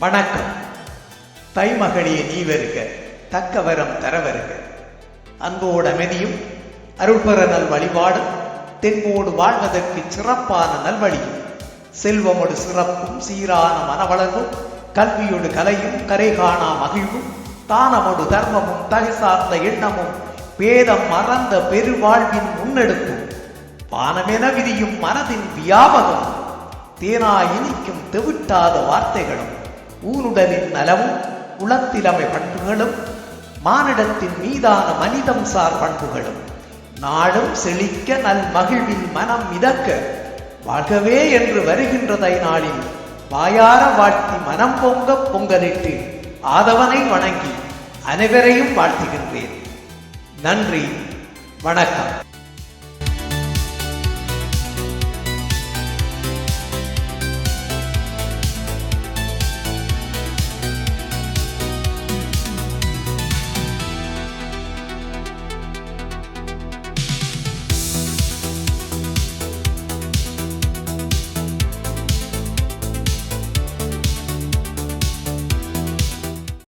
வணக்கம். தைமகளிய நீ வருக தக்க வரம் தர வருக அன்போடு அமைதியும் அருள்பெற நல் வழிபாடும் தென்மோடு வாழ்வதற்கு சிறப்பான நல்வழியும் செல்வமோடு சிறப்பும் சீரான மனவளர்வும் கல்வியோடு கலையும் கரை காணா மகிழ்வும் தானமோடு தர்மமும் தகை சார்ந்த எண்ணமும் பேதம் மறந்த பெருவாழ்வின் முன்னெடுப்பும் பானமென விதியும் மனதின் வியாபகம் தேனா இனிக்கும் தெவிட்டாத வார்த்தைகளும் ஊனுடலின் நலமும் உளத்திலமை பண்புகளும் மானிடத்தின் மீதான மனிதம் சார் பண்புகளும். நாடும் செழிக்க நல் மகிழ்வின் மனம் மிதக்க வாழ்கவே என்று வருகின்றதை நாளில் வாயார வாழ்த்தி மனம் பொங்க பொங்கலிட்டு ஆதவனை வணங்கி அனைவரையும் வாழ்த்துகின்றேன். நன்றி. வணக்கம்.